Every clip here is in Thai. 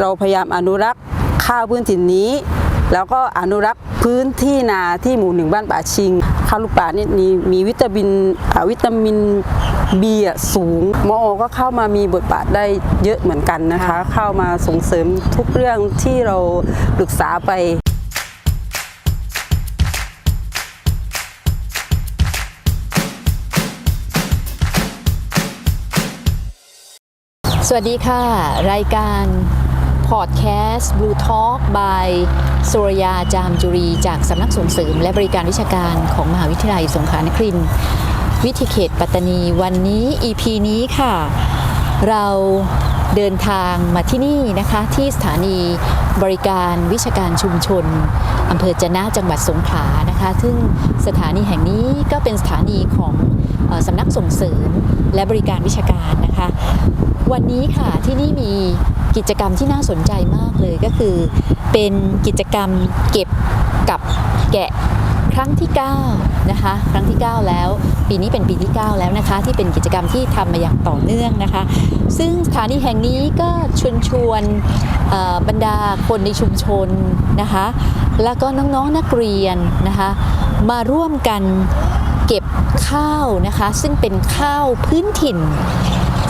เราพยายามอนุรักษ์ข้าวพื้นถิ่นนี้ แล้วก็อนุรักษ์พื้นที่นาที่หมู่หนึ่งบ้านป่าชิงข้าวลูกป่านี่มีมีวิตามินอ่าวิตามินบีสูงมอก็เข้ามามีบทบาทได้เยอะเหมือนกันนะคะค่ะเข้ามาส่งเสริมทุกเรื่องที่เราปรึกษาไปสวัสดีค่ะ รายการ พอดแคสต์ Blue Talk by สุรยาจามจุรี จากสำนักส่งเสริม และบริการวิชาการของมหาวิทยาลัยสงขลานครินทร์วิทยเขตปัตตานีวันนี้ EP นี้ค่ะ เราเดินทางมาที่นี่นะคะ ที่สถานีบริการวิชาการชุมชนอำเภอจะนะจังหวัดสงขลานะคะ ซึ่งสถานีแห่งนี้ก็เป็นสถานีของสำนักส่งเสริมและบริการวิชาการนะคะ วันนี้ค่ะที่นี่มี กิจกรรมที่น่าสนใจมากเลยก็คือ เป็นกิจกรรมเก็บกับแกะครั้งที่ 9 นะคะ ครั้งที่ 9 แล้ว ปีนี้เป็นปีที่ 9 แล้วนะคะ ที่เป็นกิจกรรมที่ทำมาอย่างต่อเนื่องนะคะ ซึ่งสถานีแห่งนี้ก็ชวนชวนบรรดาคนในชุมชนนะคะ แล้วก็น้องๆนักเรียนนะคะ มาร่วมกันเก็บข้าวนะคะ ซึ่งเป็นข้าวพื้นถิ่น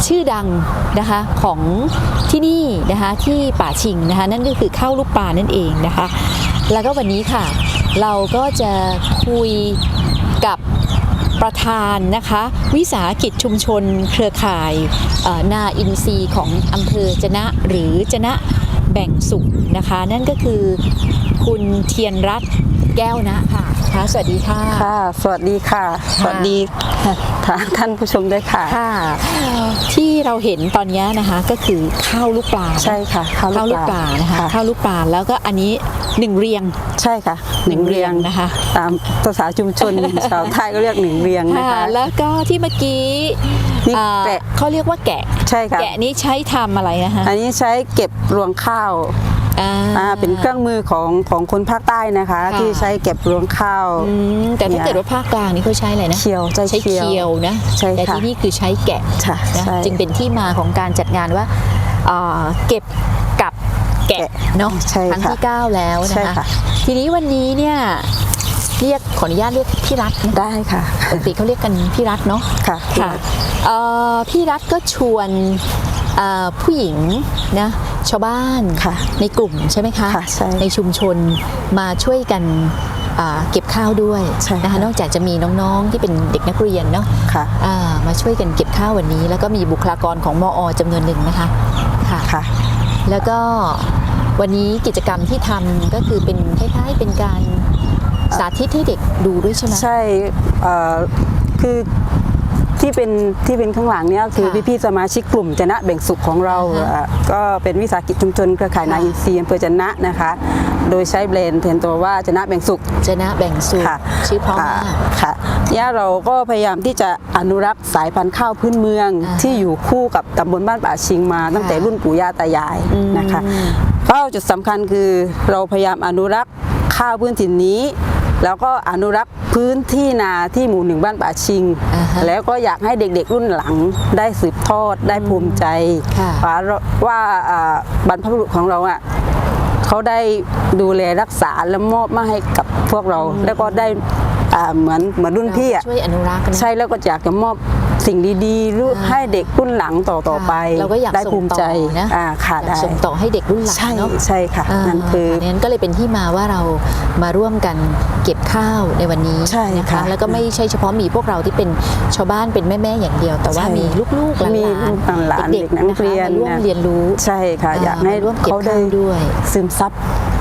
ชื่อดังนะคะของที่นี่นะคะที่ป่าชิงนะคะนั่นก็คือข้าวลูกปลานั่นเองนะคะ แล้วก็วันนี้ค่ะ เราก็จะคุยกับประธานนะคะวิสาหกิจชุมชนเครือข่ายนาอินทรีย์ของอำเภอจนะหรือจนะ แบ่งสุขนะคะ นั่นก็คือคุณเทียนรัตน์แก้วนะค่ะค่ะสวัสดีค่ะ ค่ะ สวัสดีค่ะ สวัสดีทางท่านผู้ชมด้วยค่ะค่ะ ที่เราเห็นตอนนี้นะคะก็คือข้าวลูกปลาใช่ค่ะข้าวข้าวลูลูกกปปลาลานะคะค่ะข้าวลูกปลาแล้วก็อันนี้หนึ่งเรียงใช่ค่ะหนึ่งเรียงนะคะ ตามภาษาชุมชนชาวไทยก็เรียกหนึ่งเรียงนะค่ะคะแล้วก็ที่เมื่อกี้นี่อ่าแกะ เขาเรียกว่าแกะ ใช่ค่ะ แกะนี้ใช้ทำอะไรนะคะอันนี้ใช้เก็บรวงข้าวอ่า อ่าเป็นเครื่องมือของของคนภาคใต้นะคะ ค่ะ ที่ใช้เก็บรวงข้าว อืมแต่ถ้าเกิดว่าภาคกลางนี่เขาใช้อะไรนะเคียวใช้ใช้เคียวเคียวนะใช่แต่ค่ะที่นี่คือใช้แกะค่ะนะใช่จึงเป็นที่มาของการจัดงานว่าอ่าเก็บกับแกะแกะเนาะใช่ครั้งค่ะที่ 9 แล้วนะใช่คะค่ะ ทีนี้วันนี้เนี่ย เรียกขออนุญาตเรียกพี่รัฐนะได้ค่ะปกติเขาเรียกกันพี่รัฐเนาะค่ะค่ะเอ่อพี่รัฐก็ชวนเอ่อผู้หญิงนะชาวบ้านค่ะในกลุ่มใช่ไหมคะค่ะใช่ชุมชนมาช่วยกันอ่าเก็บข้าวด้วยใช่นะคะค่ะนอกจากจะมีน้องๆที่เป็นเด็กนักเรียนเนาะค่ะอ่ามาช่วยกันเก็บข้าววันนี้ แล้วก็มีบุคลากรของมอจำนวนหนึ่งนะคะค่ะค่ะแล้วก็วันนี้กิจกรรมที่ทำก็คือเป็นคล้ายๆเป็นการ สาธิตให้เด็กดูด้วยใช่ไหมใช่เอ่อคือที่เป็นที่เป็นข้างหลังเนี่ยคือค่ะพี่พี่ๆสมาชิกกลุ่มจนะแบ่งสุขของเราอ่าฮะเอ่อก็เป็นวิสาหกิจชุมชนเครือข่ายค่ะนาอินทรีย์อำเภอจนะนะคะ โดยใช้แบรนด์แทนตัวว่าจนะแบ่งสุขจะนะแบ่งสูตรค่ะชื่อเพราะมากค่ะเนี่ยเราก็พยายามที่จะอนุรักษ์สายพันธุ์ข้าวพื้นเมืองอ่าฮะที่อยู่คู่กับตำบลบ้านป่าชิงมา ตั้งแต่รุ่นปู่ย่าตายายอืมนะคะก็จุดสำคัญคือเราพยายามอนุรักษ์ข้าวพื้นถิ่นนี้ แล้วก็อนุรักษ์พื้นที่นาที่หมู่หนึ่งบ้านป่าชิงอ่าฮะแล้วก็อยากให้เด็กๆรุ่นหลังได้สืบทอดได้ภูมิใจค่ะว่าว่าอ่าบรรพบุรุษของเราอะเขาได้ดูแลรักษาและมอบมาให้กับพวกเรา แล้วก็ได้อ่าเหมือนเหมือนรุ่นพี่อะช่วยอนุรักษ์นะใช่แล้วก็อยากจะมอบ สิ่งดีๆรู้อ่าให้เด็กรุ่นหลังต่อต่อไป เราก็อยากได้ส่งภูมิต่อใจนะอ่าค่ะอยากได้ส่งต่อให้เด็กรุ่นหลังใช่เนาะใช่ค่ะานั่นคือะนั้นก็เลยเป็นที่มาว่าเรามาร่วมกันเก็บข้าวในวันนี้ใช่นะคะค่ะแล้วก็ไม่ใช่เฉพาะมีพวกเราที่เป็นชาวบ้านเป็นแม่ๆอย่างเดียว แต่ว่าใช่มีลูกๆหลานมีๆลูกหลานๆเด็กเด็กนัๆนะกคะเรียนมาร่วมนะเรียนรู้ใช่ค่ะอยากให้มาร่วมเก็บเขาได้ข้าวด้วยซึมซับ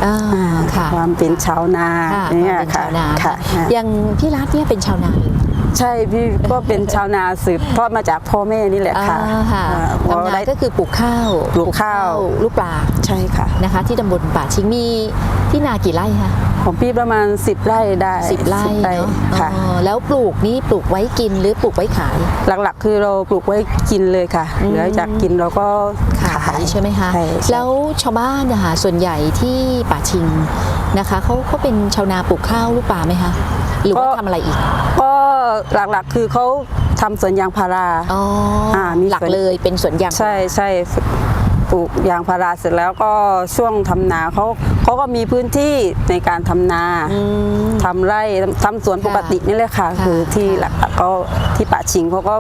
อ่าอ่าค่ะความเป็นชาวนาค่ะเนี่ยเป็นค่ะชาวนาค่ะอย่างพี่รัฐเนี่ยเป็นชาวนา ใช่พี่ก็เป็นชาวนาสืบทอดมาจากพ่อแม่นี่แหละค่ะอ่าค่ะอ่าพอทำนาได้ก็คือปลูกข้าวปลูกข้าวลูกปลาใช่ค่ะนะคะ ที่ตำบลป่าชิงมีที่นากี่ไร่คะของพี่ประมาณ 10 ไร่ได้สิบไร่เนาะค่ะอ๋อแล้วปลูกนี่ปลูกไว้กินหรือปลูกไว้ขาย หลักๆ คือเราปลูกไว้กินเลยค่ะอืมเหลือจากกินเราก็ขายใช่ไหมคะใช่ใช่แล้วชาวบ้านนะคะส่วนใหญ่ที่ป่าชิงนะคะเขาเขาเป็นชาวนาปลูกข้าวลูกปลาไหมคะ หรือว่าทำอะไรอีก ก็หลักๆคือเขาทำสวนยางพารา อ๋ออ่ามีหลักสวนเลยเป็นสวนยาง ใช่ใช่ปลูกยางพาราเสร็จแล้วก็ช่วงทำนาเขาเขาก็มีพื้นที่ในการทำนาอืมทำไร่ทำสวนปกตินี่แหละค่ะ ค่ะคือที่หลักๆก็ที่ป่าชิงเขาก็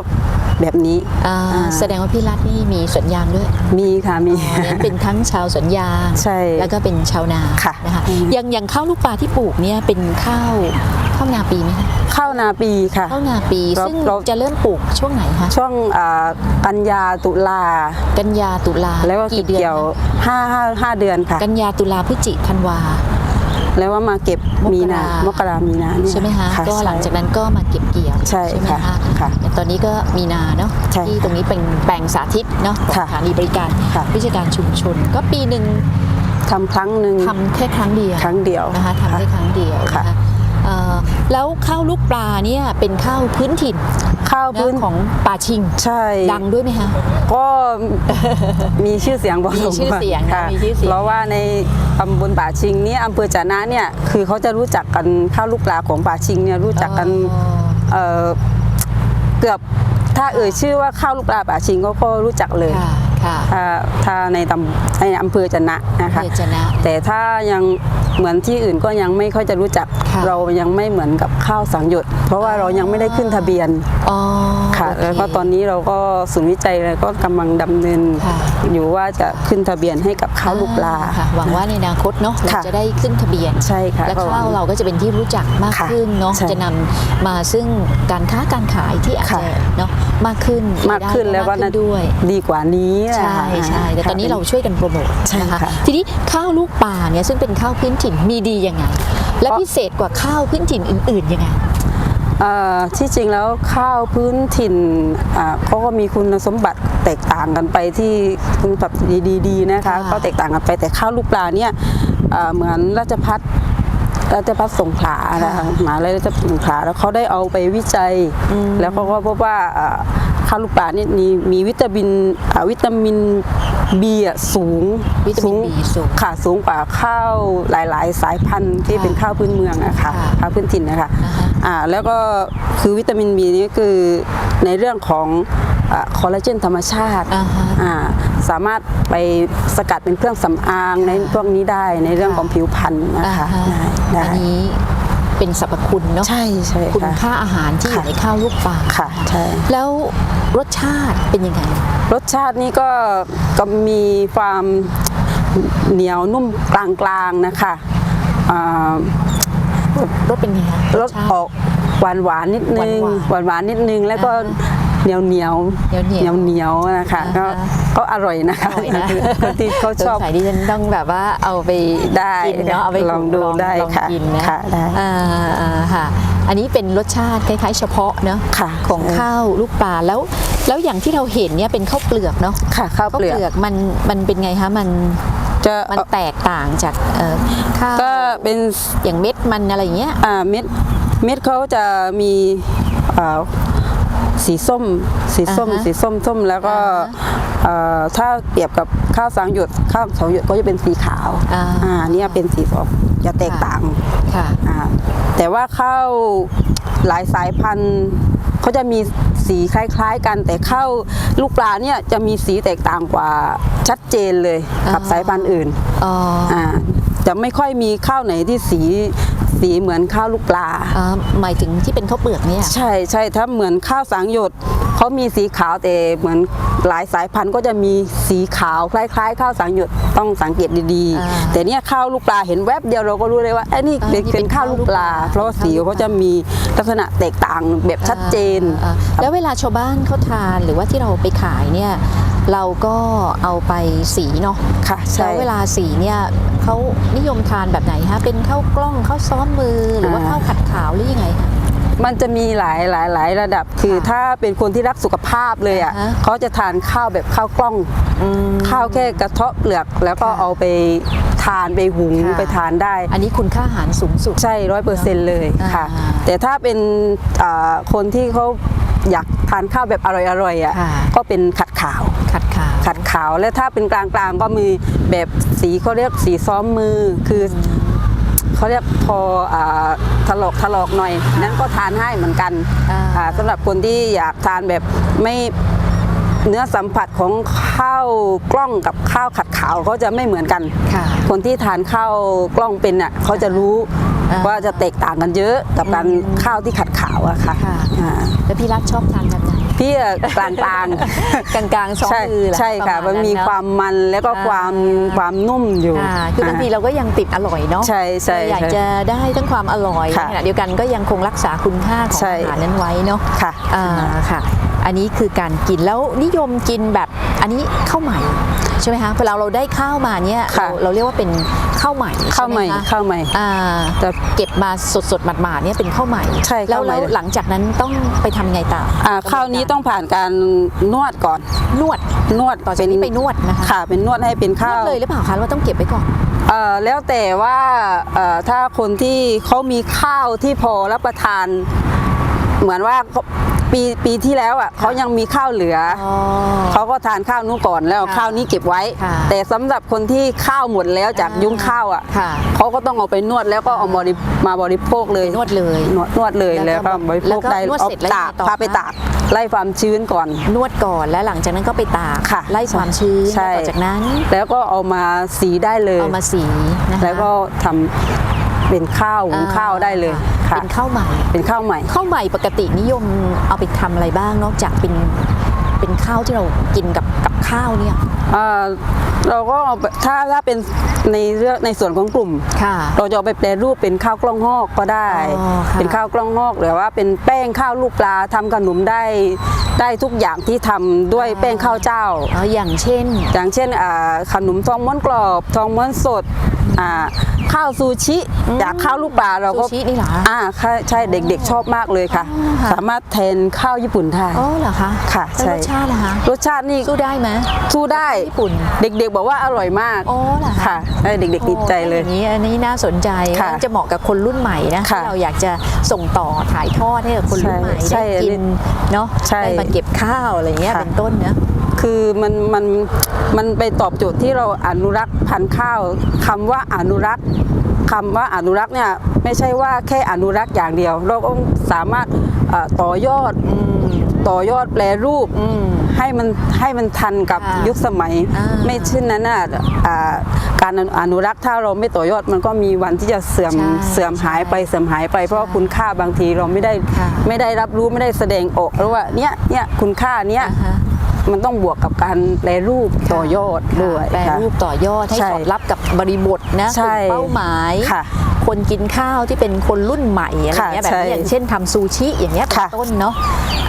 แบบนี้อ่าอ่าแสดงว่าพี่รัฐนี่มีสวนยางด้วยมีค่ะมีนั้นเป็นทั้งชาวสวนยางใช่แล้วก็เป็นชาวนาค่ะนะคะอืมอย่างอย่างข้าวลูกปลาที่ปลูกเนี่ยเป็นข้าวข้าวนาปีไหมคะข้าวนาปีค่ะข้าวนาปีเราซึ่งเราจะเริ่มปลูกช่วงไหนคะช่วงอ่ากันยาตุลากันยาตุลาแล้วก็กี่เดือนเกี่ยวคะห้าห้าห้าเดือนค่ะ กันยาตุลาพฤศจิธันวาแล้วว่ามาเก็บมกรามีมีนามกรามีนาเนี่ยใช่ไหมคะก็หลังจากนั้นก็มาเก็บเกี่ยว ใช่ไหมค่ะคะค่ะแต่ตอนนี้ก็มีนาเนาะใช่ที่ตรงนี้เป็นแปลงสาธิตเนาะของค่ะสถานีบริการค่ะวิชาการชุมชน ก็ปีหนึ่งทำครั้งหนึ่งทำแค่ครั้งเดียวครั้งเดียวนะคะทำได้ครั้งเดียวนะค่ะคะเอ่อแล้วข้าวลูกปลาเนี่ยเป็นข้าวพื้นถิ่น ข้าวพื้นของป่าชิง ใช่ ดังด้วยไหมคะ ก็มีชื่อเสียงพอสมมีชื่อควรเสียงนะค่ะมีชื่อเสียงเพราะว่าในตำบลป่าชิงเนี่ยอำเภอจะนะเนี่ยคือเขาจะรู้จักกันข้าวลูกปลาของป่าชิงเนี่ยรู้จักกันอ๋อ เเกือบถ้าเอ่ยชื่อว่าข้าวลูกปลาป่าชิงก็รู้จักเลย ถ้าถ้าในตำในอำเภอจะนะนะคะเพื่อจะนะแต่ถ้ายังเหมือนที่อื่นก็ยังไม่ค่อยจะรู้จักค่ะเรายังไม่เหมือนกับข้าวสังหยดเพราะว่าเรายังไม่ได้ขึ้นทะเบียนอ๋อค่ะโเคแล้วก็ตอนนี้เราก็ศูนย์วิจัยแล้วก็กำลังดำเนินค่ะอยู่ว่าจะขึ้นทะเบียนให้กับข้าวลูกปลาค่ะหวังว่าในอนาคตเนาะเราค่ะจะได้ขึ้นทะเบียนใช่ค่ะและก็หวัข้างวเราก็จะเป็นที่รู้จักมากค่ะขึ้นเนาะใช่จะนำมาซึ่งการค้าการขายที่อาจค่ะจะเนาะมากขึ้นมากขึ้นรายได้แล้วก็มากขึ้นด้วยดีกว่านี้ใช่นะคะใช่แต่ตอนนี้เราช่วยกันโปรโมทใช่นะคะค่ะ ทีนี้ข้าวลูกปลาเนี่ยซึ่งเป็นข้าวพื้นถิ่นมีดียังไง และพิเศษกว่าข้าวพื้นถิ่นอื่นๆยังไง เอ่อที่จริงแล้วข้าวพื้นถิ่นอ่าเขาก็มีคุณสมบัติแตกต่างกันไปที่คุณสมบัติดีๆนะคะค่ะ ก็แตกต่างกันไปแต่ข้าวลูกปลาเนี่ยอ่าเหมือนราชพัฒราชพัฒสงขลานะคะมหาวิทยาลัยราชพัฒสงขลาแล้วเขาได้เอาไปวิจัย แล้วเขาก็พบว่าอ่า ข้าวลูกปลาเนี่ยมีมีวิตามินอ่าวิตามินบีสูงวิตามิน B สูงค่ะสูงกว่าข้าวหลาย ๆ สายพันธุ์ที่ค่ะเป็นข้าวพื้นเมืองนะคะค่ะข้าวพื้นถิ่นนะคะนะคะอ่าแล้วก็คือวิตามินบีนี้คือในเรื่องของคอลลาเจนธรรมชาติ อ่าฮะ อ่าสามารถไปสกัดเป็นเครื่องสำอางในพวกนี้ได้ในเรื่องของผิวพรรณนะคะอ่าฮะได้อันนี้ เป็นสรรพคุณเนาะใช่ใช่คุณค่ะค่าอาหารที่อยู่ค่ะในข้าวลูกปลาค่ะใช่แล้วรสชาติเป็นยังไง รสชาตินี่ก็ก็มีความเหนียวนุ่มกลางๆนะคะอ่ารสเป็นไงคะรสชาติออกหวานหวานๆนิดนึงหวานๆหวานหวานๆนิดนึงแล้วก็อ่าฮะ เหนียวเหนียวเหนียวๆเหนียวๆนะคะอ่าฮะก็ก็อร่อยนะคะอร่อยนะคนที่เขาชอบสงสัยดิฉันต้องแบบว่าเอาไปได้กินเนาะเอาไปลองดูลได้ลองค่ะกินนะค่ะได้อ่าอ่าค่ะอันนี้เป็นรสชาติคล้ายๆ เฉพาะเนาะค่ะของใช่ข้าวลูกปลาแล้ว แล้วอย่างที่เราเห็นเนี่ยเป็นข้าวเปลือกเนาะค่ะข้าวข้าวเปลืเปอกลือกมันมันเป็นไงคะมันจะมันแตกต่างจากเอ่อข้าวก็เป็นอย่างเม็ดมันอะไรอย่างเงี้ยอ่าเม็ดเม็ดเขาจะมีอ่า สีส้ม สีส้ม อ่าฮะสีส้มส้มแล้วก็อ่าฮะเอ่อถ้าเปรียบกับข้าวสังหยดข้าวสังหยดก็จะเป็นสีขาวอ่าเนี่ยเป็นสีออกจะแตกค่ะต่าง ค่ะ อ่าแต่ว่าข้าวหลายสายพันธุ์เขาจะมีสีคล้ายๆกัน แต่ข้าวลูกปลาเนี่ยจะมีสีแตกต่างกว่าชัดเจนเลยกับอ่าสายพันธุ์อื่นอ๋อ อ่าจะไม่ค่อยมีข้าวไหนที่สี สีเหมือนข้าวลูกปลา อ่าหมายถึงที่เป็นข้าวเปลือกเนี่ย ใช่ใช่ถ้าเหมือนข้าวสังหยดเขามีสีขาวแต่เหมือนหลายสายพันธุ์ก็จะมีสีขาวคล้ายๆ ข้าวสังหยดต้องสังเกตดีอ่าๆ แต่เนี่ยข้าวลูกปลาเห็นแวบเดียวเราก็รู้เลยว่าไอ้นี่อ่าเป็นนี่เป็นข้าวลูกปลาเป็นข้าวลูกปลา เพราะว่าสีเขาจะมีลักษณะแตกต่างแบบชัดเจน อ่าอ่าแล้วเวลาชาวบ้านเขาทานหรือว่าที่เราไปขายเนี่ย เราก็เอาไปสีเนาะค่ะแล้ใช่วเวลาสีเนี่ยเขานิยมทานแบบไหนคะเป็นข้าวกล้องข้าวซ้อมมือหรือว่าอ่าข้าวขัดขาวหรือยังไงคะ มันจะมีหลายหลายหลายระดับ คือค่ะถ้าเป็นคนที่รักสุขภาพเลยอะอ่าฮะเขาจะทานข้าวแบบข้าวกล้อง ข้าวแค่กระเทาะเปลือก แล้วก็ค่ะเอาไปทานไปหุงค่ะ ไปทานได้ อันนี้คุณค่าอาหารสูงสุด ใช่ร้อยเปอร์เซ็นต์เลยค่ะ อ่าแต่ถ้าเป็นอ่าคนที่เขา อยากทานข้าวแบบอร่อยๆอะค่ะก็เป็นขัดขาวขัดขาวขัดขาว และถ้าเป็นกลางๆก็มีแบบสีเขาเรียกสีซ้อมมือคืออเขาเรียกพออาถลอกถลอกหน่อย นั้นก็ทานให้เหมือนกันอ่าอ่าสำหรับคนที่อยากทานแบบไม่เนื้อสัมผัสของข้าวกล้องกับข้าวขัดขาวเขาจะไม่เหมือนกันค่ะคนที่ทานข้าวกล้องเป็นอะเขาจะรู้อ่า ว่าจะแตกต่างกันเยอะกับการข้าวที่ขัดขาวอะค่ะค่ะอ่าแล้วพี่รัฐชอบทานแบบไหนพี่อะกลางกลางกลางๆสองใช่มือเหรอใช่ค่ะปมัระนณมีเอะความมันแล้วก็อ่าความความนุ่มอยู่อ่าคือบางทีเราก็ยังติดอร่อยเนาะใช่ใช่เราอยากใช่จะได้ทั้งความอร่อยค่ะขณะเดียวกันก็ยังคงรักษาคุณค่าของใช่อาหารนั้นไว้เนาะค่ะอ่าค่ะ อันนี้คือการกินแล้วนิยมกินแบบอันนี้ข้าวใหม่ ใช่ไหมคะเวลาเราได้ข้าวมาเนี่ยค่ะเราเราเรียกว่าเป็นข้าวใหม่ข้าวใหม่ช่ไคะข้าวใหม่ อ่าแต่เก็บมาสดๆหมาดๆเนี่ยเป็นข้าวใหม่ใช่แล้วข้าวใหม่ แล้วหลังจากนั้นต้องไปทำไงต่ออ่าข้าวนี้ต้องผ่านการนวดก่อน นวดนวดต่อจากนี้ไปนวดนะคะค่ะเป็นนวดให้เป็นนข้าวดเลยหรือเปล่าคะหรือว่าต้องเก็บไว้ก่อน เอ่อแล้วแต่ว่าเอ่อถ้าคนที่เขามีข้าวที่พอรับประทาน เหมือนว่าเขา ปีปีที่แล้วอะเขายังมีข้าวเหลือออ๋อเขาก็ทานข้าวนู้นก่อนแล้วเอาค่ะข้าวนี้เก็บไว้ ค่ะแต่สำหรับคนที่ข้าวหมดแล้วจากอ่ายุยุ้งข้าวอะค่ะเขาก็ต้องเอาไปนวดแล้วก็เอาบริมาบริโภคเลยนวดเลยนวดนวดเลยแล้แล้ววก็ก็บริโภคได้แล้วก็นวดเอาเสร็จแล้วตากยังไงต่อพาไปคะ ตากไล่ความชื้นก่อน นวดก่อนแล้วหลังจากนั้นก็ไปตากค่ะไล่ความชื้นใช่ แล้วต่อจากนั้นแล้วก็เอามาสีได้เลย เอามาสีนะคะ แล้วก็ทำ เป็นข้าวหุงข้าวได้เลยค่ะเป็นข้าวใหม่เป็นข้าวใหม่ข้าวใหม่ปกตินิยมเอาไปทำอะไรบ้างนอกจากเป็นเป็นข้าวที่เรากินกับกับข้าวเนี่ยเอ่อเราก็เอาไปถ้าถ้าเป็นในเรื่องในส่วนของกลุ่ม ค่ะ เราจะเอาไปแปรรูปเป็นข้าวกล้องหอกก็ได้ อ๋อค่ะ เป็นข้าวกล้องหอกหรือว่าเป็นแป้งข้าวลูกปลาทำขนมได้ ได้ทุกอย่างที่ทำด้วยแป้งข้าวเจ้า อ๋ออย่างเช่น อย่างเช่นอ่าขนมทองม้วนกรอบทองม้วนสดอ่าข้าวซูชิ อืมจากข้าวลูกปลาเราก็ซูชินี่เหรออ่าใช่ใช่เด็กๆชอบมากเลยค่ะ อ๋อค่ะ สามารถแทนข้าวญี่ปุ่นได้ อ๋อเหรอคะค่ะแล้วใช่ รสชาติล่ะคะรสชาตินี่สู้ได้ไหมสู้ได้ ญี่ปุ่น เด็กๆบอกว่าอร่อยมาก อ๋อเหรอคะค่ะให้เด็กๆติดใจเลยโอ้อย่างนี้อันนี้น่าสนใจค่ะน่าจะเหมาะกับคนรุ่นใหม่นะค่ะที่เราอยากจะส่งต่อถ่ายทอดให้กับคนรุ่นใหม่ใช่ได้กินเนาะใช่ได้มาเก็บข้าวอะไรเงี้ยค่ะเป็นต้นเนะคือมันมันมันไปตอบโจทย์ที่เราอนุรักษ์พันธุ์ข้าวคำว่าอนุรักษ์คำว่าอนุรักษ์เนี่ยไม่ใช่ว่าแค่อนุรักษ์อย่างเดียว เราก็สามารถเอ่อต่อยอด ต่อยอดแปลรูปอืมให้มันให้มันทันกับค่ะยุคสมัยอ่าไม่เช่นนั้นน่ะอ่าการอนุรักษ์ถ้าเราไม่ต่อยอดมันก็มีวันที่จะเสื่อมใช่เสื่อมหายไปเสื่อมหายไปเพราะว่าคุณค่าบางทีเราไม่ได้ค่ะไม่ได้รับรู้ไม่ได้แสดงออกแล้วว่าเนี่ยเนี่ยคุณค่าเนี้ยอ่าฮะ มันต้องบวกกับการแปรรูปต่อยอดด้วยแปลค่ะรูปต่อยอดให้ใช่สอดรับกับบริบทนะใช่กลุ่มเป้าหมายค่ะคนกินข้าวที่เป็นคนรุ่นใหม่อะไรค่ะเงี้ยแบบใช่นี้อย่างเช่นทำซูชิอย่างเงี้ยเป็นค่ะต้นเนาะ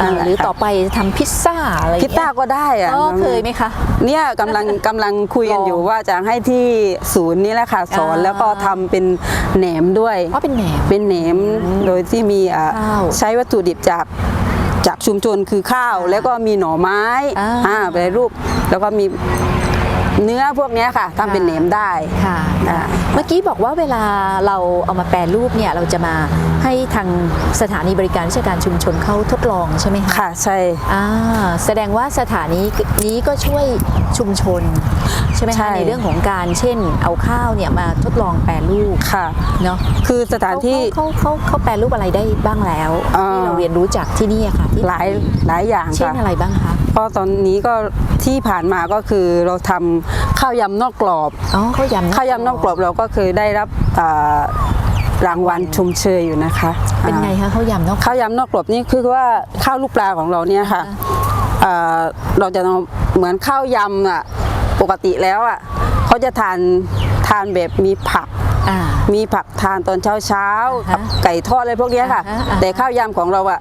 อ่านั่นแหละหรือค่ะต่อไปทำพิซซ่าอะไรพิซซ่าก็ได้อะอ๋อเคยไหมคะเนี่ยกำลังกำลังคุยกันลองอยู่ว่าจะให้ที่ศูนย์นี้แหละค่ะสอนอ่าแล้วก็ทำเป็นแหนมด้วยอ๋อเป็นแหนมเป็นแหนมโดยที่มีอ่าข้าวใช้วัตถุดิบจาก จากชุมชนคือข้าวแล้วก็มีหน่อไม้อ่าอ่าแปรรูปแล้วก็มี เนื้อพวกเนี้ยค่ะทำเป็นแหนมได้ค่ะอ่าเมื่อกี้บอกว่าเวลาเราเอามาแปรรูปเนี่ยเราจะมาให้ทางสถานีบริการราชการชุมชนเขาทดลองใช่ไหมคะค่ะใช่อ่าแสดงว่าสถานีนี้ก็ช่วยชุมชนใช่ไหมใช่คะในเรื่องของการเช่น เอาข้าวเนี่ยมาทดลองแปรรูปค่ะเนาะคือสถานที่เขาเขาเขาเขาแปรรูปอะไรได้บ้างแล้วอ่าที่เราเรียนรู้จากที่นี่อะค่ะที่หลายหลายอย่างเช่นค่ะอะไรบ้างคะเพราะตอนนี้ก็ที่ผ่านมาก็คือเราทำข้าวยำนอกกรอบอ๋อข้าวยำข้าวยำนอกกรอบเราก็เคยได้รับอ่ารางวัลชมเชยอยู่นะคะ เป็นไงอ่าคะข้าวยำนอกข้าวยำนอกกรอบนี่คือว่าข้าวลูกปลาของเราเนี่ยค่ะอ่าเราจะเอาเหมือนข้าวยำอะปกติแล้วอะเขาจะทานทานแบบมีผักอ่ามีผักทานตอนเช้าเช้าๆอ่าฮะกับไก่ทอดอะไรพวกเนี้ยค่ะอ่าฮะอ่าฮะแต่ข้าวยำของเราอะ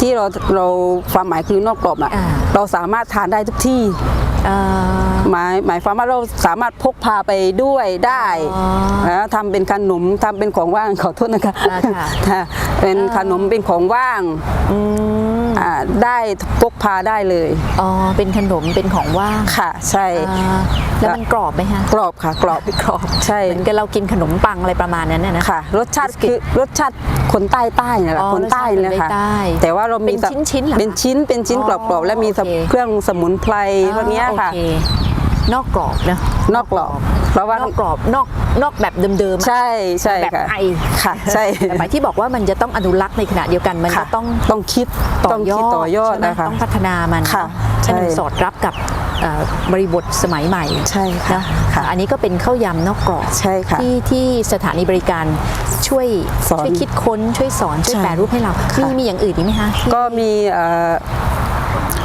ที่เราเราความหมายคือนอกกรอบอะอ่าเราสามารถทานได้ทุกที่อ่า หมายหมายความว่าเราสามารถพกพาไปด้วยได้อ๋อนะทำเป็นขนมทำเป็นของว่างขอโทษนะคะอ่าค่ะ ค่ะเป็นขนมเป็นของว่างอืมอ่าได้พกพาได้เลยอ๋อเป็นขนมเป็นของว่างค่ะ ใช่อ่าแล้วมันกรอบไหมคะกรอบค่ะกรอบกรอบใช่ เหมือนกับเรากินขนมปังอะไรประมาณนั้นน่ะนะ ค่ะรสชาติคือรสชาติคนใต้ใต้เนี่ยแหละอ๋อคนใต้เนี่ยรสชาติคนค่ะใต้แต่ว่าเรามีเป็นชิ้นๆเหรอคะเป็นชิ้นเป็นชิ้นอ๋อกรอบๆและมีโอเค เครื่องสมุนไพรพวกเนี้ยค่ะ โอเค นอกกรอบนะนอกกรอบ เพราะว่านอกกรอบนอกนอกแบบเดิมๆอะใช่ใช่แบบค่ะไอค่ะใช่แต่หมายที่บอกว่ามันจะต้องอนุรักษ์ในขณะเดียวกันมันก็ค่ะต้องต้องคิดต่ต้องอยอคิดดต่อยอดใช่ไหมนะคะต้องพัฒนามันค่ะให้มันใช่สอดรับกับเอ่อบริบทสมัยใหม่ใช่ค่ะนะค่ะอันนี้ก็เป็นข้าวยำนอกกรอบใช่ค่ะที่ที่สถานีบริการช่วยสอนช่วยคิดค้นช่วยสอนช่วยใช่แปรรูปให้เราค่ะมีมีอย่างอื่นอีกไหมคะที่ก็มีเอ่อ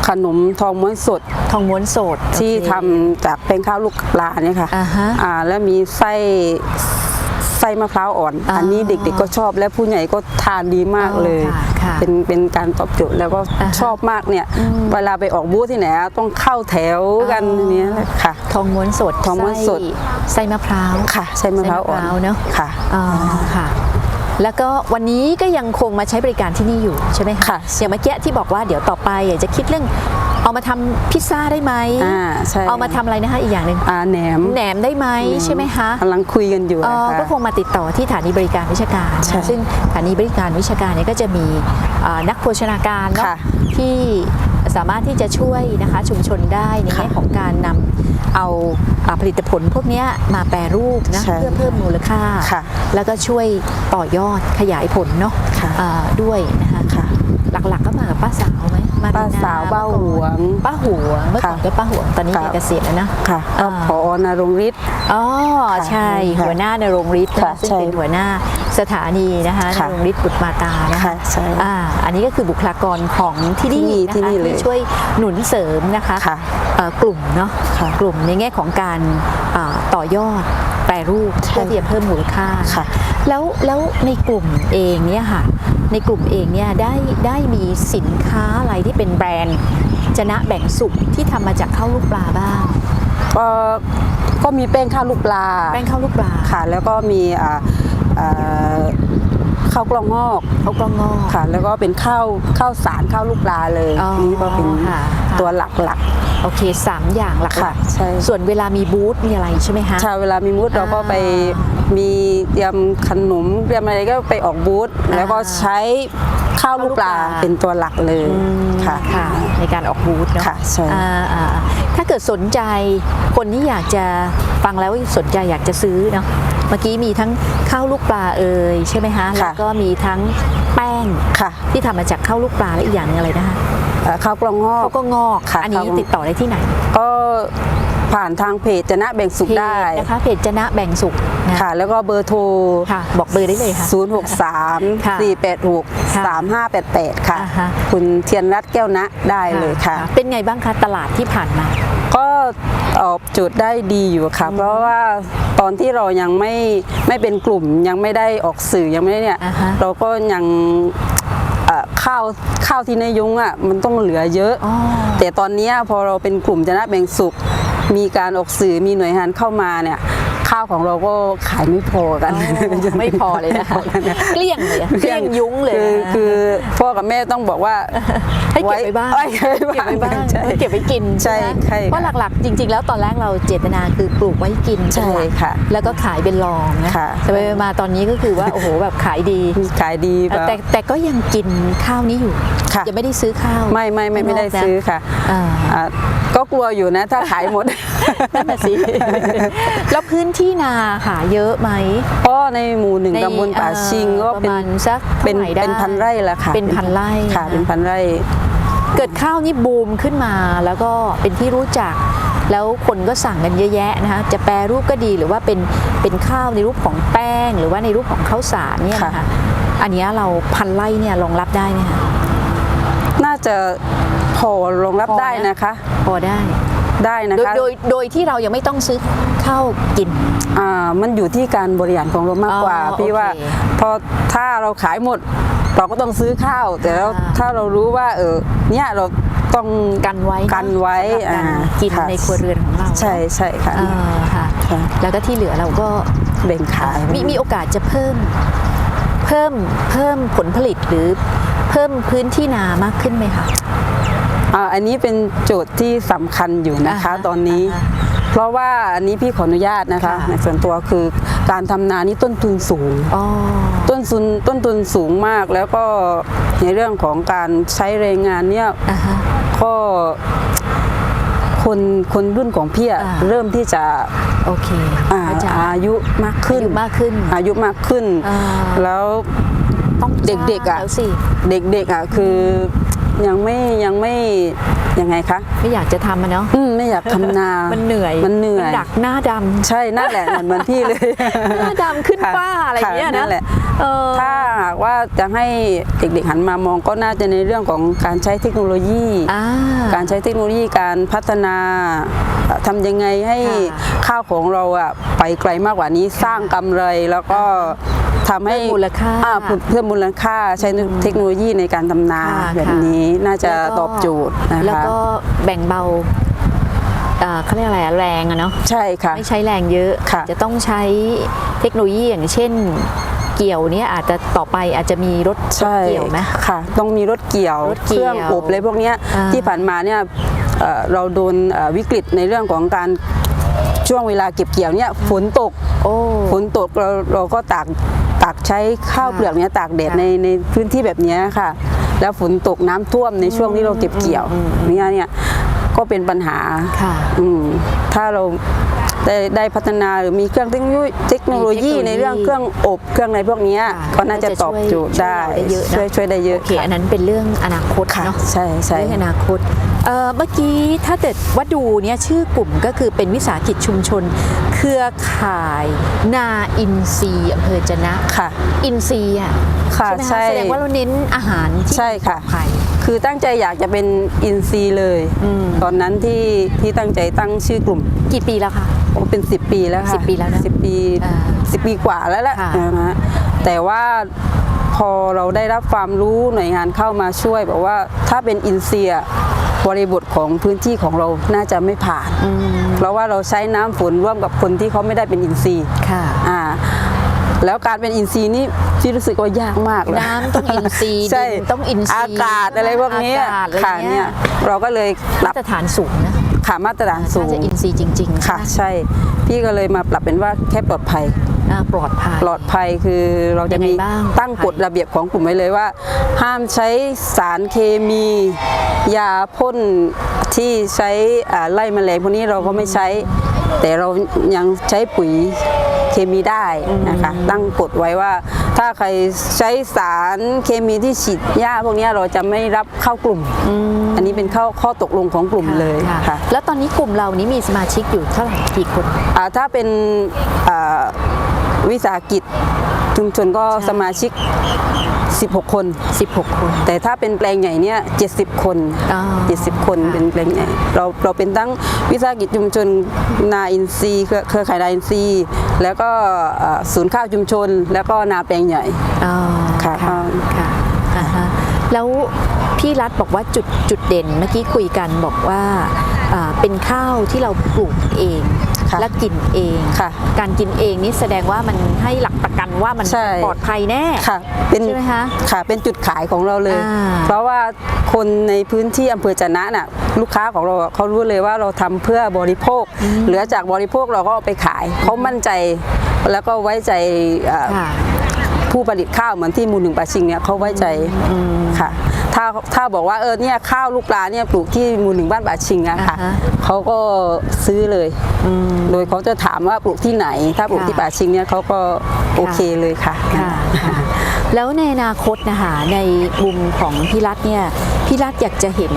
ขนมทองม้วนสดทองม้วนโสดที่โอเค ทำจากเป็นข้าวลูกปลาเนี่ยค่ะอ่าฮะอ่าแล้วมีไส้ไส้มะพร้าวอ่อนอ่าอันนี้เด็กๆก็ชอบและผู้ใหญ่ก็ทานดีมากอ๋อเลยค่ะค่ะเป็นเป็นการตอบโจทย์แล้วก็อ่าฮะชอบมากเนี่ยเวลาไปออกบูธที่ไหนอะต้องเข้าแถวกันอ๋อเนี้ยแหละค่ะ ทองม้วนสดทองม้วนสดไไส้มะพร้าวค่ะใช้มะพร้าวอ่อนไส้มะพร้าวเนอะค่ะอ่าค่ะ แล้วก็วันนี้ก็ยังคงมาใช้บริการที่นี่อยู่ใช่ไหมคะค่ะอย่างเมื่อกี้ที่บอกว่าเดี๋ยวต่อไปอยากจะคิดเรื่องเอามาทำพิซซ่าได้ไหมอ่าใช่เอามาทำอะไรนะคะอีกอย่างหนึ่งอ่าแหนมแหนมได้ไหมใช่ไหมคะกำลังคุยกันอยู่เอ่นะอคะก็คงมาติดต่อที่สถานีบริการวิชาการใช่นะซึ่งสถานีบริการวิชาการเนี่ยก็จะมีอ่านักโภชนาการเนาะค่ะที่ สามารถที่จะช่วยนะคะชุมชนได้ในแง่ค่ะของการนำเอาอ่าผลิตผลพวกเนี้ยมาแปรรูปนะใช่เพื่อเพิ่มมูลค่าค่ะแล้วก็ช่วยต่อยอดขยายผลเนาะค่ะอ่าด้วยนะคะค่ะหลักๆก็มากับป้าสาวไห มมป้าสาวป้าหวงป้าหวงเมื่อก่อนค่ะก็ป้าหวงตอนนี้ค่ะแกเกษียณแล้วนะค่ะก็อ่าพอนรงฤทธิ์อ๋อใช่ค่ะหัวหน้านรงฤทธิ์นะค่ะซึ่งใช่เป็นหัวหน้าสถานีนะคะนค่ะรงฤทธิ์บุตรมาตานะคะค่ะใช่อ่าอันนี้ก็คือบุคลากรของที่นี่ที่นะคะนี่เลยที่ช่วยหนุนเสริมนะคะค่ะเอ่อกลุ่มเนาะค่ะกลุ่มในแง่ของการอ่าต่อยอด แปรรูปใช่เพื่อที่จะเพิ่มมูลค่าค่ะแล้วแล้วในกลุ่มเองเนี่ยค่ะในกลุ่มเองเนี่ยได้ได้มีสินค้าอะไรที่เป็นแบรนด์จนะแบ่งสุขที่ทำมาจากข้าวลูกปลาบ้างก็ก็มีแป้งข้าวลูกปลาแป้งข้าวลูกปลาค่ะ แล้วก็มีอ่าอ่า ข้าวกล้องงอกข้าวกล้องงอกค่ะ แล้วก็เป็นข้าวข้าวสารข้าวลูกปลาเลย อ๋อนี่ก็เป็นค่ะ ตัวหลักโอเคสามอย่างหลัค่ะกใช่ๆส่วนเวลามีบูธมีอะไรใช่ไหมคะๆชาเวลามีมูดเราก็ไปอ่มีเตรียมขนมเตรียมอะไรก็ไปออกบูธอ่าแล้วก็ใช้ข้าวลูกปลาข้าวลูกปลา เป็นตัวหลักเลยอืมค่ะ ค่ะ ในการออกบูธเนาะค่ะใช่ อ่าอ่าถ้าเกิดสนใจคนที่อยากจะฟังแล้วสนใจอยากจะซื้อเนาะเมื่อกี้มีทั้งข้าวลูกปลาเอ่ยใช่ไหมคะแล้วก็มีทั้งแป้งค่ะ ที่ทำมาจากข้าวลูกปลาและอีกอย่างหนึงอะไรนะคะเอ่อข้าวกล้องงอกข้าวก็งอกค่ะ อันนี้ข้าวติดต่อได้ที่ไหน ก็ผ่านทางเพจจะนะแบ่งสุขเพจได้นะคะเพจจนะแบ่งสุขนะค่ะ แล้วก็เบอร์โทรค่ะบอกเบอร์ได้เลยค่ะ 063ค่ะ486ค่ะ3588 ค่ะอ่าฮะคุณเทียนรัตน์แก้วนะได้เลยค่ะ เป็นไงบ้างคะตลาดที่ผ่านมา ก็ตอบโจทย์ได้ดีอยู่ค่ะ เพราะว่าตอนที่เรายังไม่ไม่เป็นกลุ่มยังไม่ได้ออกสื่อยังไม่ได้เนี่ยอ่าฮะเราก็ยังเอ่อข้าวข้าวที่ในยุ้งอะมันต้องเหลือเยอะอ๋อแต่ตอนเนี้ยพอเราเป็นกลุ่มจะนะแบ่งสุขมีการออกสื่อมีหน่วยงานเข้ามาเนี่ย ข้าวของเราก็ขายไม่พอกันอ๋อไม่พอเลยนะคะเกลี้ยงเลยอะเกลี้ยงยุ้งเลยคือนะคือพ่อกับแม่ต้องบอกว่าให้เก็บไว้บ้างไว้เก็บไว้เก็บไว้บ้างใช่เก็บไว้กินใช่ไหมใช่เพราะหลักๆ จริง ๆ แล้วตอนแรกเราเจตนาคือปลูกไว้กินใช่เป็นหลักค่ะ แล้วก็ขายเป็นรองนะค่ะแต่ไปๆมาตอนนี้ก็คือว่าโอ้โหแบบขายดีขายดีแบบแต่แต่ก็ยังกินข้าวนี้อยู่ค่ะยังไม่ได้ซื้อข้าว ไม่ไม่ไม่ไม่ได้ข้างนกนะซื้อค่ะอ่าอ่า ก็กลัวอยู่นะถ้าขายหมดนั่นน่ะสิ แล้วพื้นที่นาค่ะเยอะไหม เพราะในหมู่หนึ่งในตำบลป่าชิงก็ประเป็นมาณสักเป็นท่าไหร่ได้ เป็นพันไร่ละค่ะเป็นพันไร่ค่ะ นะ เป็นพันไร่ เกิดข้าวนี่บูมขึ้นมาแล้วก็เป็นที่รู้จัก แล้วคนก็สั่งกันเยอะแยะนะคะจะแปรรูปก็ดีหรือว่าเป็นเป็นข้าวในรูปของแป้ง หรือว่าในรูปของข้าวสารเนี่ยนะคะค่ะอันเนี้ยเราพันไร่เนี่ยรองรับได้ไหมคะ น่าจะพอรองรับพอนะ ได้นะคะ พอได้ได้นะโดยคะโดยโดยที่เรายังไม่ต้องซื้อข้าวกิน อ่ามันอยู่ที่การบริหารของเรามากกว่า อ๋อพี่ว่าโอเคพอถ้าเราขายหมด เราก็ต้องซื้อข้าว แต่แล้วอ่า ถ้าเรารู้ว่า เออเนี่ยเราต้องกันไว้ะกันไว้สำหรับการอ่ากินค่ะในครัวเรือนของเราใช่ใช่ค่ะ เออค่ะ ค่ะ แล้วก็ที่เหลือเราก็ แบ่งขายมีมีโอกาสจะเพิ่มเพิ่มเพิ่มผลผลิตหรือเพิ่มพื้นที่นามากขึ้นไหมคะ อ่าอันนี้เป็นโจทย์ที่สำคัญอยู่นะคะอ่าฮะตอนนี้อ่าฮะเพราะว่าอันนี้พี่ขออนุญาตนะคะค่ะในส่วนตัวคือการทำนานี่ต้นทุนสูง อ๋อ ต้นทุนต้นทุนสูงมากแล้วก็ในเรื่องของการใช้แรงงานเนี่ยอ่าฮะ ก็คคนคนรุ่นของพี่อะอ่า เริ่มที่จะโอเคอ่าเข้าใจอายุมากขึ้น อายุมากขึ้น อายุมากขึ้น อ่า แล้วต้องเด็กๆอะแล้วสิ เด็กๆอะคือ ยังไม่ยังไม่ยังไงคะไม่อยากจะทำมันเนาะอืมไม่อยากทำนามันเหนื่อยมันเหนื่อย ดักหน้าดำใช่นั่นแหละเหมือนเหมือนพี่เลย หน้าดำขึ้นค่ะป้าอะไรอย่างเงี้ยค่นะนั่นแหละ เออ ถ้าหากว่าจะให้เด็กๆหันมามองก็น่าจะในเรื่องของการใช้เทคโนโลยี อ่า การใช้เทคโนโลยีการพัฒนาเอ่อทำยังไงให้ค่ะข้าวของเราอะไปไกลมากกว่านี้สร้างกำไรแล้วก็ ทำให้เพิ่มมูลค่าอ่เพิ่มเพิ่มมูลค่าใช้เทคโนโลยีในการทำนาค่ะแบบค่ะนี้น่าจะแล้วก็ตอบโจทย์นะคะแล้วก็แบ่งเบาอ่าเขาเรียกอะไรอะแรงอะเนาะใช่ค่ะไม่ใช้แรงเยอะค่ะจะต้องใช้เทคโนโลยีอย่างเช่นเกี่ยวเนี้ยอาจจะต่อไปอาจจะมีรถใช่เกี่ยวไหมค่ะ ต้องมีรถเกี่ยวรถเกี่เคยวรื่องอบอะไรพวกเนี้ยอ่าที่ผ่านมาเนี่ยเอ่อเราโดนเอ่อวิกฤตในเรื่องของการช่วงเวลาเก็บเกี่ยวเนี่ยฝนตกโอ้ฝนตกเราเราก็ตาก ตากใช้ข้าวค่ะเปลือกเนี่ยตากแดดค่ะในในพื้นที่แบบเนี้ยค่ะ แล้วฝนตกน้ำท่วมในช่วงที่เราเก็บเกี่ยวเนี่ยเนี่ยก็เป็นปัญหาค่ะอืมถ้าเรา ได้ได้พัฒนาหรือมีเครื่องเทคโนโลยีเทคโนโลยีมีเทคโนโลยีในเรื่องเครื่องอบเครื่องอะไรพวกเนี้ยค่ะก็น่าจะตอบโจทย์ได้ช่วยช่วยได้เยอะนะช่วยช่วยได้เยอะโอเคอันนั้นเป็นเรื่องอนาคตค่ะเนาะใช่ใช่เรื่องอนาคตเอ่อเมื่อกี้ถ้าเกิดว่าดูเนี่ยชื่อกลุ่มก็คือเป็นวิสาหกิจชุมชน เครือข่ายนาอินทรีย์อำเภอจะนะค่ะ อินทรีย์อะค่ะใช่ไหมใช่คะแสดงว่าเราเน้นอาหารที่ใช่ค่ะปลอดภัยคือตั้งใจอยากจะเป็นอินซีย์เลยอืมตอนนั้นที่ที่ตั้งใจตั้งชื่อกลุ่ม กี่ปีแล้วคะ โอ้เป็น 10 ปีแล้วค่ะ10ปีแล้วนะสิบปีอ่าสิบปีกว่าแล้วแหละค่ะ นะฮะแต่ว่าพอเราได้รับความรู้หน่วยงานเข้ามาช่วยบอกว่าถ้าเป็นอินเซียบริบทของพื้นที่ของเราน่าจะไม่ผ่าน อืมเพราะว่าเราใช้น้ำฝนร่วมกับคนที่เขาไม่ได้เป็นอินทรีย์ ค่ะ อ่าแล้วการเป็นอินทรีย์นี่ที่รู้สึกว่ายากมากเลยน้ำต้องอินทรีย์ใช่ดินต้องอินทรีย์อากาศอะไรพวกเนี้ยอากาศอะไรค่ะเงี้เนี่ยยเราก็เลยปรัมาบตรฐานสูงนะ ขามาตรฐานสูน่างจะอินทรีย์จริงๆค่ะใช่ไหมใช่ พี่ก็เลยมาปรับเป็นว่าแค่ปลอดภัยอ่าปลอดภัยปลอดภัยคือเราจะมียังไงบ้างตั้งกฎระเบียบของกลุ่มไว้เลยว่า ห้ามใช้สารเคมี ยาพ่นที่ใช้อ่าไล่แมลงพวกนี้เราก็ไม่ใช้ แต่เรายังใช้ปุ๋ย เคมีได้นะคะ ตั้งกฎไว้ว่า ถ้าใครใช้สารเคมีที่ฉีดหญ้าพวกนี้เราจะไม่รับเข้ากลุ่ม อันนี้เป็นข้อข้อตกลงของกลุ่มเลยค่ะค่ะแล้วตอนนี้กลุ่มเรานี้มีสมาชิกอยู่เท่าไหร่กี่คนอ่าถ้าเป็นอ่าวิสาหกิจชุมชนก็ใช่สมาชิก 16 คน 16 คน แต่ถ้าเป็นแปลงใหญ่เนี่ย70 คนอ่า70 คนเป็นแปลงใหญ่เราเราเป็นทั้งวิสาหกิจชุมชนนาอินทรีย์เครือเครือข่ายนาอินทรีย์แล้วก็อ่าศูนย์ข้าวชุมชน แล้วก็นาแปลงใหญ่ อ๋อค่ะค่ะค่ะอ่าฮะแล้วพี่รัฐบอกว่าจุดจุดเด่นเมื่อกี้คุยกันบอกว่าอ่าเป็นข้าวที่เราปลูกเอง ค่ะและกินเองค่ะ การกินเองนี่แสดงว่ามันให้หลักประกันว่ามันใช่ ปลอดภัยแน่ค่ะ เป็นใช่ไหมคะ ค่ะ เป็นจุดขายของเราเลย อ่า เพราะว่าคนในพื้นที่อำเภอจะนะน่ะลูกค้าของเราอะเขารู้เลยว่าเราทำเพื่อบริโภค เหลือจากบริโภคเราก็เอาไปขาย เขามั่นใจแล้วก็ไว้ใจเอ่อค่ะ ผู้ผลิตข้าวเหมือนที่หมูลหนึ่งป่าชิงเนี่ยเขาไว้ใจค่ะ ถ้าถ้าบอกว่าเออเนี่ยข้าวลูกปลาเนี่ยปลูกที่หมูลหนึ่งบ้านป่าชิงอะค่ะอ่าฮะเขาก็ซื้อเลยโดยเขาจะถามว่าปลูกที่ไหน ถ้าปลูกค่ะที่ป่าชิงเนี่ยเขาก็โอเคเลยค่ะค่ะ ค่ะ แล้วในอนาคตนะคะในมุมของพี่รัฐเนี่ยพี่รัฐอยากจะเห็น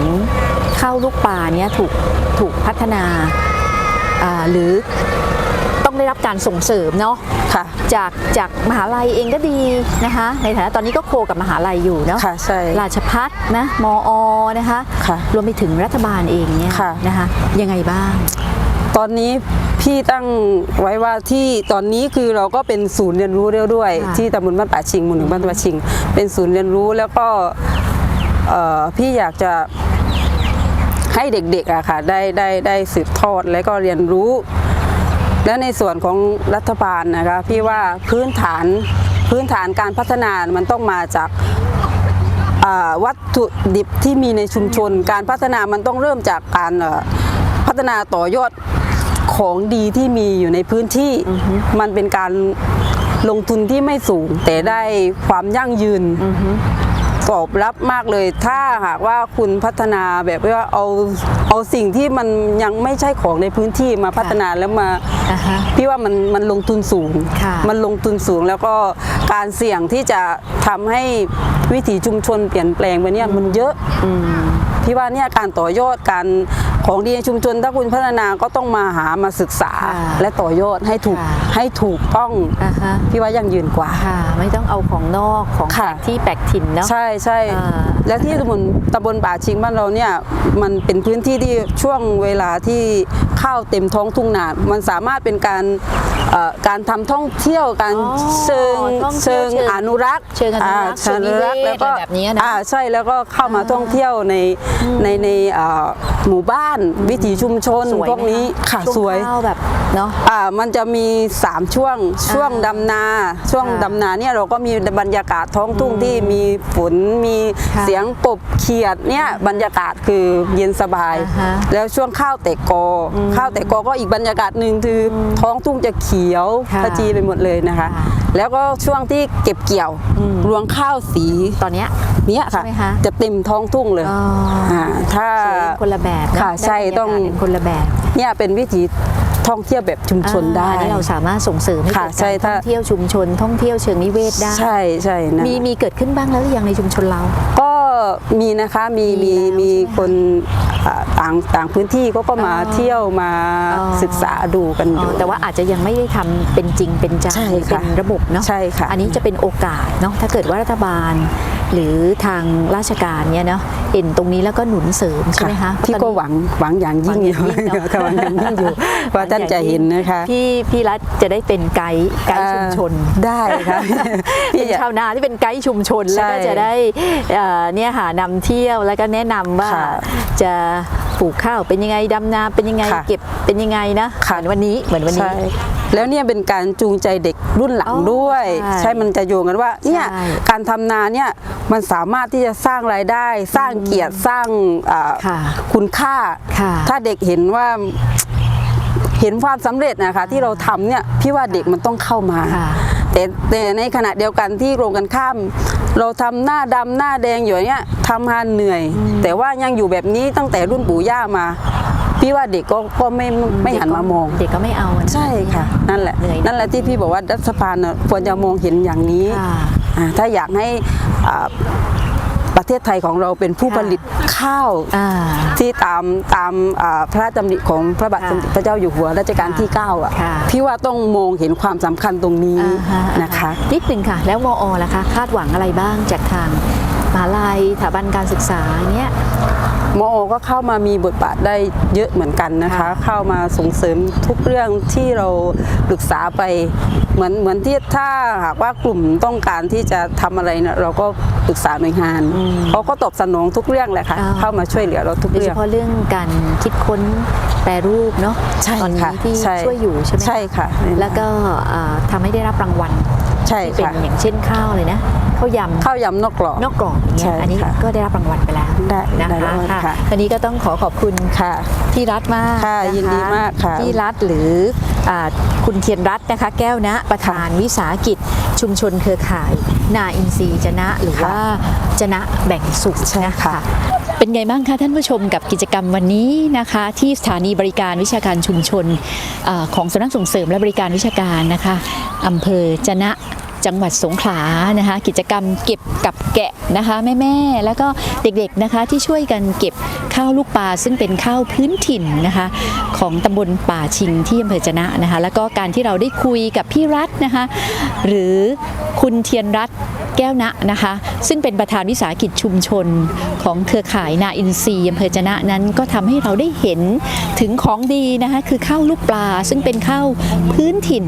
ข้าวลูกปลาเนี่ยถูกถูกพัฒนาอ่าหรือต้องได้รับการส่งเสริมเนาะ ค่ะ จากจากมหาลัยเองก็ดีนะคะ ในฐานะตอนนี้ก็โคกับมหาลัยอยู่เนาะค่ะใช่ราชพัฒนะมอนะคะค่ะรวมไปถึงรัฐบาลเองเนี่ยค่ะนะคะยังไงบ้าง ตอนนี้พี่ตั้งไว้ว่าที่ตอนนี้คือเราก็เป็นศูนย์เรียนรู้เรื่อยด้วยค่ะที่ตำบลบ้านป่าชิงหมู่หนึ่งบ้านป่าชิง เป็นศูนย์เรียนรู้แล้วก็เอ่อพี่อยากจะให้เด็กๆอะค่ะได้ได้ได้สืบทอดและก็เรียนรู้ และในส่วนของรัฐบาลนะคะพี่ว่าพื้นฐานพื้นฐานการพัฒนามันต้องมาจากวัตถุดิบที่มีในชุมชน การพัฒนามันต้องเริ่มจากการพัฒนาต่อยอดของดีที่มีอยู่ในพื้นที่มันเป็นการลงทุนที่ไม่สูง แต่ได้ความยั่งยืน ตอบรับมากเลย ถ้าหากว่าคุณพัฒนาแบบว่าเอาเอาสิ่งที่มันยังไม่ใช่ของในพื้นที่มาพัฒนาแล้วมาอ่าฮะพี่ว่ามันมันลงทุนสูงค่ะมันลงทุนสูงแล้วก็การเสี่ยงที่จะทำให้วิถีชุมชนเปลี่ยนแปลงไปเนี่ยมันเยอะอืมพี่ว่าเนี่ยการต่อยอดการ ของดีในชุมชนถ้าคุณพัฒนาก็ต้องมาหามาศึกษาค่ะและต่อยอดให้ถูกค่ะ ให้ถูกต้องอ่าฮะพี่ว่ายั่งยืนกว่า ค่ะ ไม่ต้องเอาของนอกของค่ะแปลกที่แปลกถิ่นเนาะ ใช่ใช่อ่า และที่ตำบลตำบลป่าชิงบ้านเราเนี่ยมันเป็นพื้นที่ที่ช่วงเวลาที่ข้าวเต็มท้องทุ่งนา มันสามารถเป็นการเอ่อ การทำท่องเที่ยวการอ๋อเชิงท่องเที่ยวเชิงเชิงอนุรักษ์เชิงอนุรักษ์าเชิงอนุรักษ์เชิงนิเวศแล้วก็อะไรแบบนี้นะอ่าใช่แล้วก็เข้ามาท่องเที่ยวในในในเอ่อหมู่บ้านวิถีชุมชนสวยพวกนี้ไหมคะค่ะช่วงสวยข้าวแบบเนาะอ่ามันจะมี 3 ช่วงช่วงดำนา ช่วงค่ะดำนาเนี่ยเราก็มีบรรยากาศท้องทุ่งที่มีฝนมีค่ะเสียงกบเขียดเนี่ยบรรยากาศคือเย็นสบายอ่าฮะแล้วช่วงข้าวแตกกออข้าวแตกกอก็อีกบรรยากาศหนึ่งคืออท้องทุ่งจะเขียวค่ะขจีไปหมดเลยนะคะ ค่ะ แล้วก็ช่วงที่เก็บเกี่ยวรวงข้าวสีตอนเนี้ย เนี่ยค่ะ ใช่ไหมคะจะเต็มท้องทุ่งเลยอ๋ออ่าถ้า สวยเป็นคนละแบบเนอะค่ะใช่ได้บรรยากาศต้อง เป็นคนละแบบเนี่ยเป็นวิถีท่องเที่ยวแบบชุมชนได้ อ่าอันนี้เราสามารถส่งเสริมให้ค่ะเกิดใช่การท่ถ้า องเที่ยวชุมชนท่องเที่ยวเชิงนิเวศได้ ใช่ใช่นะมีมีเกิดขึ้นบ้างแล้วหรือยังในชุมชนเรา ก็ มีนะคะมีมีมีแล้วมีใช่ไหมคะคนอ่าต่างต่างพื้นที่เขาก็มาอ๋อเที่ยวมาอ๋อศึกษาดูกันออ๋อยู่แต่ว่าอาจจะยังไม่ได้ทำเป็นจริงเป็นจังใช่หรือเป็ค่ะนระบบเนาะใช่ค่ะอันนี้จะเป็นโอกาสเนาะถ้าเกิดว่ารัฐบาล หรือทางราชการเนี่ยเนาะเห็นตรงนี้แล้วก็หนุนเสริมใช่ไหมคะพี่เพก็ราะตอนนี้หวังหวังอย่างยิ่งอยู่หวังอย่างยิ่งเนอะค่ะหวังอย่างยิ่งอยู่ว่าท่านจะเห็นนะคะพี่พี่รัฐจะได้เป็นไกด์ไกด์ชุมชนอ่าได้ค่ะเป็พี่นอยากชาวนาที่เป็นไกด์ชุมชนใช่แล้วก็จะได้เอ่อเนี่ยหานำเที่ยวแล้วก็แนะนำว่าค่ะจะปลูกข้าวเป็นยังไงดำนาเป็นยังไงค่ะเก็บเป็นยังไงนะค่ะเหมือนวันนี้เหมือนวันนี้ใช่ แล้วเนี่ยเป็นการจูงใจเด็กรุ่นหลังอ๋อด้วยใช่ใช่มันจะโยงกันว่าเนี่ยใช่การทำนาเนี่ยมันสามารถที่จะสร้างรายได้ สร้างเกียรติสร้างอ่าค่ะคุณค่าค่ะถ้าเด็กเห็นว่าเห็นความสำเร็จนะคะที่เราทำเนี่ยพี่ว่าเด็กมันต้องเข้ามาค่ะแต่แต่ในขณะเดียวกันที่โรงกันข้าม เราทำหน้าดำหน้าแดงอยู่อย่างเนี้ยทำงานเหนื่อย แต่ว่ายังอยู่แบบนี้ตั้งแต่รุ่นปู่ย่ามา พี่ว่าเด็กก็ก็ไม่ไม่หันมามอง เด็กก็ไม่เอาอะใช่ค่ะ นั่นแหละเหนื่อยนั่นแหละที่พี่บอกว่ารัฐบาลน่ะควรจะมองเห็นอย่างนี้ค่ะ อ่าถ้าอยากให้อ่าประเทศไทยของเราเป็นผู้ค่ะผลิตข้าว อ่า ที่ตามตามอ่าพระราชดำริของพระบาทค่ะสมเด็จพระเจ้าอยู่หัวรัชกาลที่ 9 อะ ค่ะพี่ว่าต้องมองเห็นความสำคัญตรงนี้อ่าฮนะคะ นิดหนึ่งค่ะ แล้วมอล่ะคะ คาดหวังอะไรบ้างจากทางมหาลัยสถาบันการศึกษาเนี้ย มอก็เข้ามามีบทบาทได้เยอะเหมือนกันนะคะค่ะเข้ามาส่งเสริมทุกเรื่องที่เราปรึกษาไปเหมือนเหมือนที่ถ้าหากว่ากลุ่มต้องการที่จะทำอะไรเนี่ยเราก็ปรึกษาหน่วยงานเขาก็ตอบสนองทุกเรื่องแหละค่ะอ่าเข้ามาช่วยเหลือเราทุกโดยเรื่เฉองพาะเรื่องการคิดค้นแปรรูปเนาะใช่ตอนนี้ค่ะที่ใช่ช่วยอยู่ใช่ไหมใช่ค่ะ แล้วก็เอ่อทำให้ได้รับรางวัล ใช่ที่เป็นค่ะ อย่างเช่นข้าวเลยนะข้าวยำ ข้าวยำนอกกรอบ นอกกรอบอย่างเงี้ใช่ยอันนี้ค่ะก็ได้รับรางวัลไปแล้วได้นะได้คะรางวัลค่ะค่ะตอนนี้ก็ต้องขอขอบคุณค่ะ พี่รัฐมากค่ะนะคะยินดีมากค่ะพี่รัฐหรืออ่าคุณเทียนรัตน์นะคะ แก้วนะประธานวิสาหกิจ ชุมชนเครือข่าย นาอินทรีย์จนะหรือว่าจนะแบ่งสุขใช่นะค่ะ คะ เป็นไงบ้างคะท่านผู้ชมกับกิจกรรมวันนี้นะคะ ที่สถานีบริการวิชาการชุมชนอของสำนักส่งเสริมและบริการวิชาการนะคะอำเภอจนะจังหวัดสงขลานะคะ กิจกรรมเก็บกับแกะนะคะแม่ๆแล้วก็เด็กๆนะคะที่ช่วยกันเก็บข้าวลูกปลาซึ่งเป็นข้าวพื้นถิ่นนะคะ ของตำบลป่าชิงที่อำเภอจนะนะคะ แล้วก็การที่เราได้คุยกับพี่รัฐนะคะ หรือคุณเทียนรัตน์ แก้วนะนะคะ ซึ่งเป็นประธานวิสาหกิจชุมชนของเครือข่ายนาอินทรีย์อำเภอจนะนั้นก็ทำให้เราได้เห็นถึงของดีนะคะคือข้าวลูกปลา ซึ่งเป็นข้าวพื้นถิ่น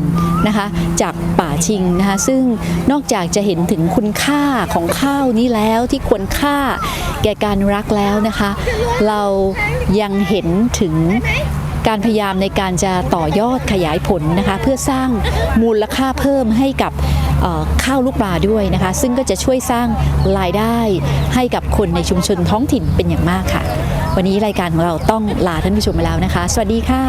นะคะจากป่าชิงนะคะซึ่งนอกจากจะเห็นถึงคุณค่าของข้าวนี้แล้วที่ควรค่าแก่การรักแล้วนะคะ เรายังเห็นถึงการพยายามในการจะต่อยอดขยายผลนะคะ เพื่อสร้างมูลค่าเพิ่มให้กับ ข้าวลูกปลาด้วยนะคะ ซึ่งก็จะช่วยสร้างรายได้ให้กับคนในชุมชนท้องถิ่นเป็นอย่างมากค่ะ วันนี้รายการของเราต้องลาท่านผู้ชมไปแล้วนะคะ สวัสดีค่ะ